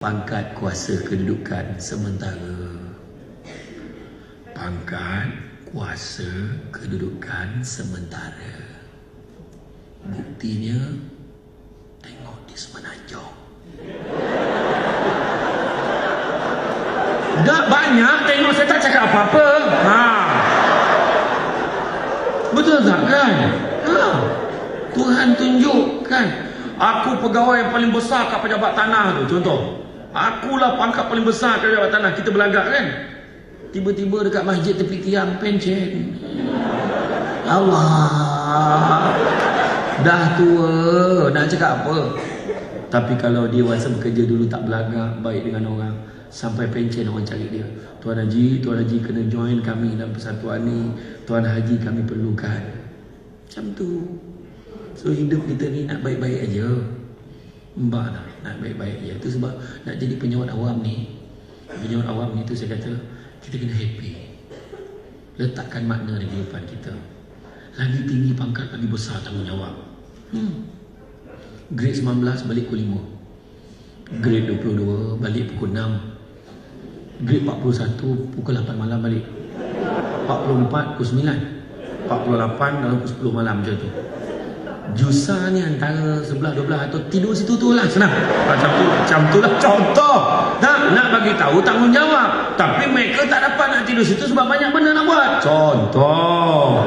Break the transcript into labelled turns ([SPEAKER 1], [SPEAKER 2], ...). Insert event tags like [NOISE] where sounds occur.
[SPEAKER 1] pangkat kuasa kedudukan sementara. Pangkat kuasa kedudukan sementara. Buktinya tengok di semenanjung. [LAUGHS] Tak banyak tengok saya tak cakap apa-apa. Ha. Betul tak kan? Ha. Tuhan tunjukkan aku pegawai yang paling besar kat pejabat tanah tu contoh. Akulah pangkat paling besar kat pejabat tanah. Kita berlagak kan? Tiba-tiba dekat masjid tepi tiang pencen. Allah. Dah tua, nak cakap apa? Tapi kalau dia masa bekerja dulu tak berlagak baik dengan orang sampai pencen orang cari dia. Tuan Haji, Tuan Haji kena join kami dalam persatuan ni. Tuan Haji kami perlukan. Macam tu. So hidup kita ni nak baik-baik aja. Mbak nak, nak baik-baik aja. Itu sebab nak jadi penyawat awam ni. Penyawat awam ni tu saya kata kita kena happy. Letakkan makna di kehidupan kita. Lagi tinggi pangkat, lagi besar tanggungjawab. Hmm. Grade 19 balik pukul 5. Grade 22 balik pukul 6. Grade 41 pukul 8 malam balik. 44 pukul 9. 48 dalam pukul 10 malam macam tu. Jusa ni antara sebelah dua belah atau tidur situ tu lah senang. Macam tu, macam tu lah contoh. Tak nak bagi tahu tanggungjawab. Tapi mereka tak dapat nak tidur situ sebab banyak benda nak buat. Contoh.